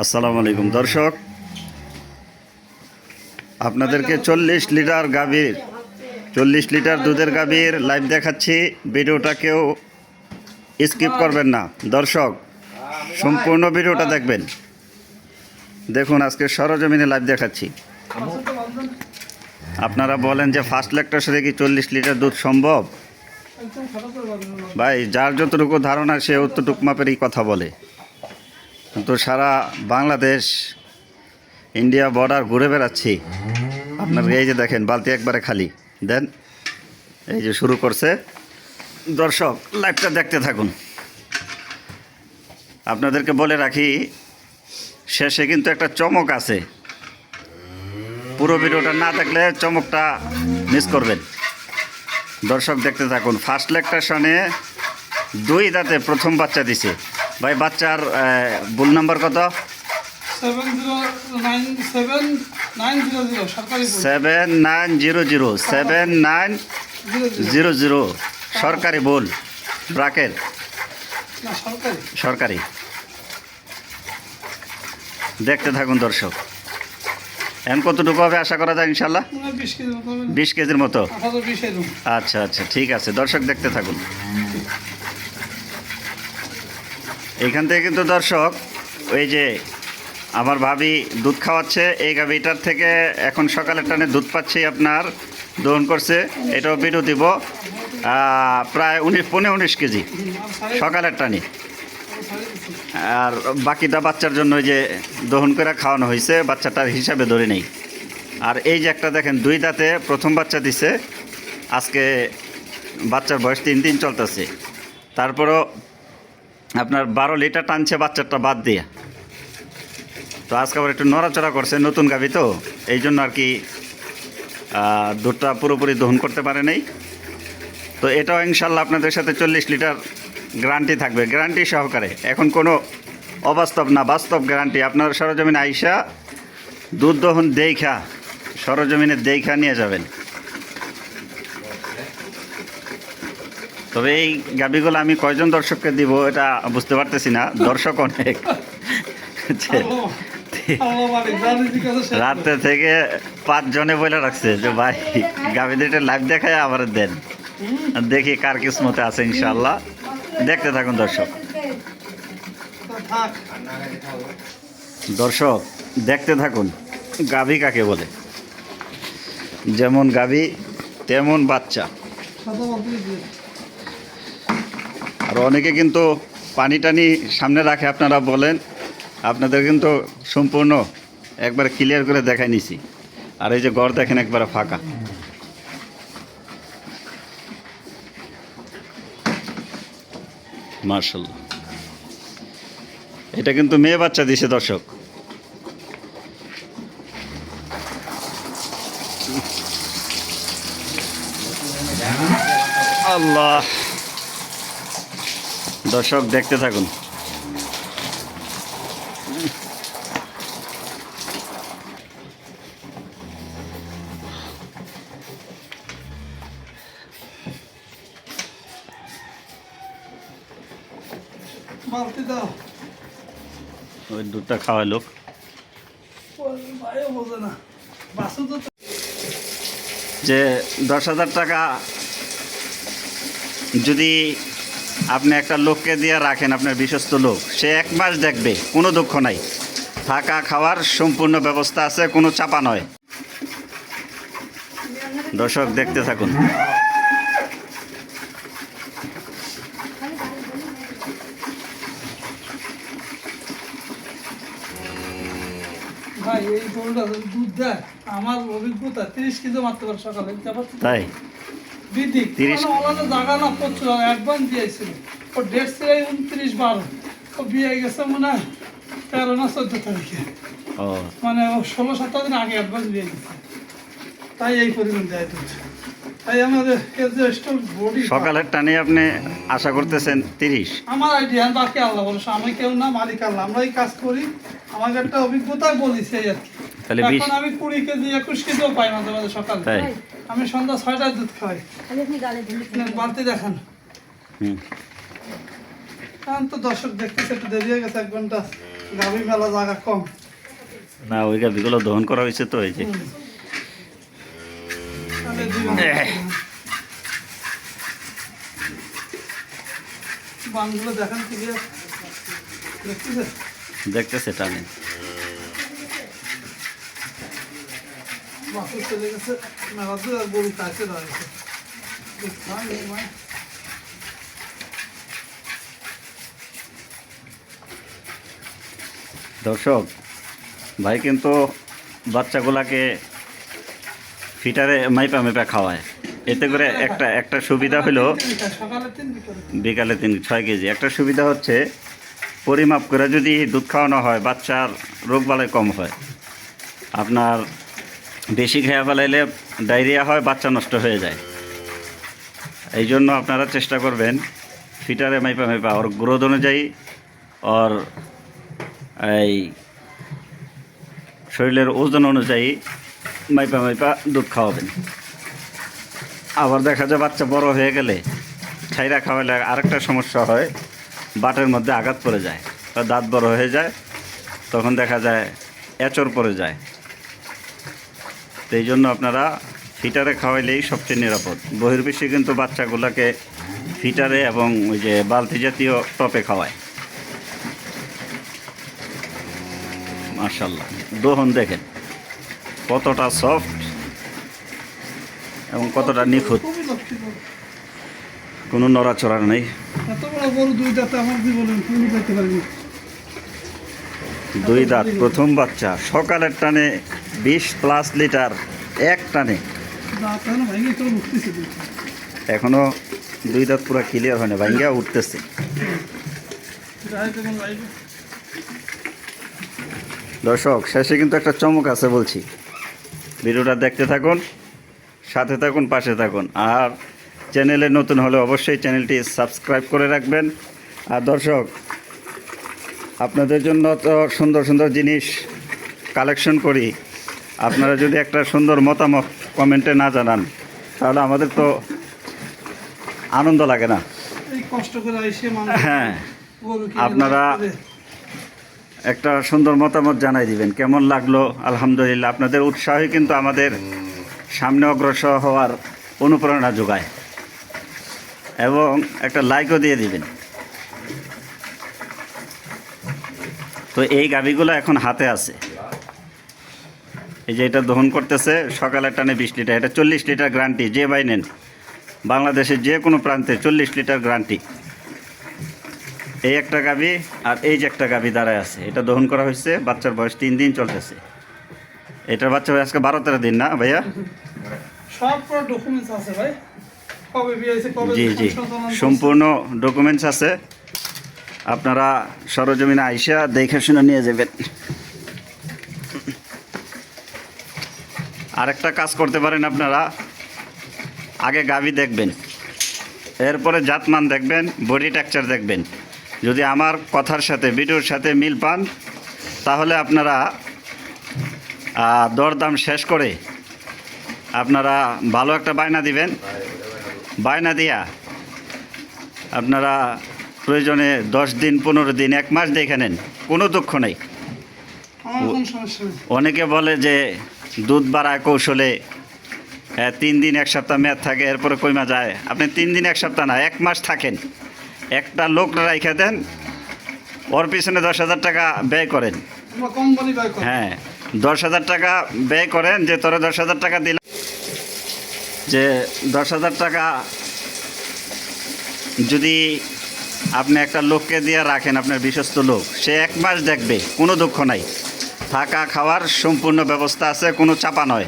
আসসালামু আলাইকুম, দর্শক। আপনাদেরকে চল্লিশ লিটার গাভীর, চল্লিশ লিটার দুধের গাভীর লাইভ দেখাচ্ছি। ভিডিওটা কেউ স্কিপ করবেন না। দর্শক, সম্পূর্ণ ভিডিওটা দেখবেন। দেখুন, আজকে সরজমিনে লাইভ দেখাচ্ছি। আপনারা বলেন যে ফার্স্ট লেকটার সাথে কি চল্লিশ লিটার দুধ সম্ভব? ভাই, যার যতটুকু ধারণা, সে অতটুকু মাপেরই কথা বলে। তো সারা বাংলাদেশ, ইন্ডিয়া বর্ডার ঘুরে বেড়াচ্ছি। আপনার এই যে দেখেন, বালতি একবারে খালি। দেন, এই যে শুরু করছে। দর্শক লাইভটা দেখতে থাকুন। আপনাদেরকে বলে রাখি, শেষে কিন্তু একটা চমক আছে। পুরো ভিডিওটা না দেখলে চমকটা মিস করবেন। দর্শক, দেখতে থাকুন। ফার্স্ট লেকটার সনে দুই দাঁতে প্রথম বাচ্চা দিছে। ভাই বাচ্চার বুল নাম্বার কত? Seven nine zero zero seven nine zero zero সরকারি বুল ব্রাকের সরকারি। দেখতে থাকুন দর্শক। এখন কতটুকু হবে আশা করা যায় ইনশাল্লাহ বিশ কেজির মতো আচ্ছা আচ্ছা ঠিক আছে। দর্শক দেখতে থাকুন। এইখান থেকে কিন্তু দর্শক ওই যে আমার ভাবি দুধ খাওয়াচ্ছে, এই গাভিটার থেকে এখন সকালের টানে দুধ পাচ্ছি আপনার, দহন করছে, এটাও বিরু দিব প্রায় উনিশ পনেরো উনিশ কেজি সকালের টানে। আর বাকিটা বাচ্চার জন্য যে দহন করে খাওয়ানো হয়েছে, বাচ্চাটার হিসাবে ধরে নেই। আর এই যে একটা দেখেন, দুই দাঁতে প্রথম বাচ্চা দিছে, আজকে বাচ্চার বয়স তিন দিন চলতেছে। তারপরও আপনার বারো লিটার টানছে বাচ্চাটা বাদ দিয়ে। তো আজকে আবার একটু নড়াচড়া করছে নতুন গাভি তো, এই জন্য আর কি দুধটা পুরোপুরি দহন করতে পারে নাই। তো এটাও ইনশাল্লাহ আপনাদের সাথে চল্লিশ লিটার গ্যারান্টি থাকবে। গ্যারান্টি সহকারে। এখন কোনো অবাস্তব না, বাস্তব গ্যারান্টি। আপনার সরজমিনে আইসা দুধ দহন দেইখা সরজমিনে দেইখা নিয়ে যাবেন। তবে এই গাবিগুলো আমি কয়জন দর্শককে দিব এটা বুঝতে পারতেছি না। দর্শক অনেক। যে আল্লাহ আল্লাহ মালিক, যার রিজিক আছে সে- রাতে থেকে পাঁচজনে বলে রাখছে যে ভাই গাভীদের লাইভ দেখায় আবার দেন। দেখি কার কিসমতে আছে ইনশাল্লাহ দেখতে থাকুন দর্শক। দর্শক দেখতে থাকুন গাভী কাকে বলে। যেমন গাভী তেমন বাচ্চা। আর অনেকে কিন্তু পানি টানি সামনে রাখে, আপনারা বলেন। আপনাদের কিন্তু সম্পূর্ণ একবার ক্লিয়ার করে দেখাই নিছি। আর এই যে গড় দেখেন একবারে ফাঁকা। মার্শাল্লাহ এটা কিন্তু মেয়ে বাচ্চা দিছে, দর্শক। আল্লাহ। দর্শক দেখতে থাকুন। ওই দুধটা খাওয়াই লোক। যে দশ হাজার টাকা যদি আপনি একটা লোককে দিয়ে রাখেন আপনার বিশ্বস্ত লোক। সে এক মাস দেখবে কোনো দুঃখ নাই। থাকা খাওয়ার সম্পূর্ণ ব্যবস্থা আছে কোনো চাপা নয়। দর্শক দেখতে থাকুন। ভাই এই গরুটা দুধ দেয়। আমার অভিজ্ঞতা তিরিশ কেজি মারতে পারে সকালে। তাই? বিধি 30 জায়গা না প্রচুর অ্যাডভান্স দিয়েছিল। ও ডেট ছিল উনত্রিশ বারো। ও বিয়ে গেছে মনে হয় তেরো না চোদ্দ তারিখে। মানে ও ষোলো সতেরো দিন আগে অ্যাডভান্স দিয়ে তাই এই পরিমাণ দেয় দুধ। তাই আমাদের বডি সকালের টানে আপনি আশা করতেছেন তিরিশ? আমার আইডিয়া বাকি আল্লাহ বলো আমি কেউ না মালিক আল্লাহ। আমরাই কাজ করি। আমাকে একটা অভিজ্ঞতা বলিছে এই আর কি। তাহলে বিশ আমি কুড়ি কেজি একুশ কেজিও পাই মাঝে মাঝে সকালে। তাই? আমি সন্ধ্যা ছয়টায় দুধ খাই। খালি আপনি গালে বালতি দেখান। হুম। এখন তো দর্শক দেখতেছে একটু দেরি হয়ে গেছে এক ঘণ্টা। গাভী মেলা জায়গা কম। না ওই গাভিগুলো দহন করা হয়েছে তো এই যে। বানগুলো দেখেন ক্লিয়ার দেখতেছে? দেখতেছে টানে। চলে গেছে আর গরু দাঁড়িয়েছে। দর্শক, ভাই কিন্তু বাচ্চাগুলাকে ফিটারে মাইপা মেপা খাওয়ায়। এতে করে একটা একটা সুবিধা হলো বিকালে তিন, ছয় কেজি। একটা সুবিধা হচ্ছে, পরিমাপ করে যদি দুধ খাওয়ানো হয়, বাচ্চার রোগ বালাই কম হয়। আপনার বেশি খেয়ে ফেলাইলে ডায়রিয়া হয়, বাচ্চা নষ্ট হয়ে যায়। এই জন্য আপনারা চেষ্টা করবেন ফিটারে মাইপা মাইপা, ওর গ্রোথ অনুযায়ী ওর এই শরীরের ওজন অনুযায়ী মাইপা মাইপা দুধ খাওয়াবেন। আবার দেখা যায় বাচ্চা বড় হয়ে গেলে ছাইরা খাওয়ালে আরেকটা সমস্যা হয়, বাটের মধ্যে আঘাত পড়ে যায়। দাঁত বড় হয়ে যায়, তখন দেখা যায় এচর পড়ে যায়। তো এই জন্য আপনারা ফিটারে খাওয়াইলেই সবচেয়ে নিরাপদ। বহির্বিশ্বে কিন্তু বাচ্চাগুলোকে ফিটারে এবং ওই যে বালতি জাতীয় টপে খাওয়ায়। মার্শাল্লাহ দোহন দেখেন কতটা সফট এবং কতটা নিখুঁত। কোনো নড়াচড়া নেই। এত বড় গরু দুই দাঁতে আমার জীবনে পারিনি। দুই দাঁত, প্রথম বাচ্চা। সকালের টানে বিশ প্লাস লিটার এক টানে। দাঁত এখন ভেঙে কেউ উঠতেছে দেখছি এখনও দুই দাঁত পুরো ক্লিয়ার হয় না উঠতেছে। দর্শক, শেষে কিন্তু একটা চমক আছে বলছি। ভিডিওটা দেখতে থাকুন, সাথে থাকুন, পাশে থাকুন। আর চ্যানেলে নতুন হলে অবশ্যই চ্যানেলটি সাবস্ক্রাইব করে রাখবেন। আর দর্শক আপনাদের জন্য তো সুন্দর সুন্দর জিনিস কালেকশন করি। আপনারা যদি একটা সুন্দর মতামত কমেন্টে না জানান তাহলে আমাদের তো আনন্দ লাগে না। হ্যাঁ আপনারা- একটা সুন্দর মতামত জানাই দিবেন। কেমন লাগল? আলহামদুলিল্লাহ আপনাদের উৎসাহই কিন্তু আমাদের সামনে অগ্রসর হওয়ার অনুপ্রেরণা যোগায়। এবং একটা লাইকও দিয়ে দিবেন। তো এই গাভিগুলো এখন হাতে আছে। এই যে এটা দহন করতেছে সকালে টানে বিশ লিটার। এটা চল্লিশ লিটার গ্রান্টি যে বাই নেন। বাংলাদেশের যে কোনো প্রান্তে চল্লিশ লিটার গ্রান্টি এই একটা গাভি আর এই যে একটা গাভি দাঁড়ায় আছে। এটা দহন করা হয়েছে বাচ্চার বয়স তিন দিন চলতেছে। এটার বাচ্চা বয়স আজকে বারো তেরো দিন না ভাইয়া? সব ডকুমেন্টস আছে ভাই। জি জি। সম্পূর্ণ ডকুমেন্টস আছে। আপনারা সরজমিনে আইসা দেখে শুনে নিয়ে যাবেন। আরেকটা কাজ করতে পারেন আপনারা। আগে গাভি দেখবেন। এরপরে জাতমান দেখবেন, বডি টেক্সচার দেখবেন। যদি আমার কথার সাথে, ভিডিওর সাথে মিল পান, তাহলে আপনারা দরদাম শেষ করে আপনারা ভালো একটা বায়না দিবেন। বায়না দিয়া আপনারা প্রয়োজনে দশ দিন পনেরো দিন এক মাস দেখে নেন। কোনো দুঃখ নেই। অনেকে বলে যে দুধ বাড়া কৌশলে তিন দিন এক সপ্তাহ মেয়াদ থাকে এরপরে কইমা যায়। আপনি তিন দিন এক সপ্তাহ না এক মাস থাকেন। একটা লোক রাইখা দেন ওর পিছনে দশ হাজার টাকা ব্যয় করেন। হ্যাঁ দশ হাজার টাকা ব্যয় করেন যে তোরা দশ হাজার টাকা দিলাম। যে দশ হাজার টাকা যদি আপনি একটা লোককে দিয়ে রাখেন আপনার বিশ্বস্ত লোক, সে এক মাস দেখবে, কোনো দুঃখ নাই। থাকা খাওয়ার সম্পূর্ণ ব্যবস্থা আছে, কোনো চাপা নয়।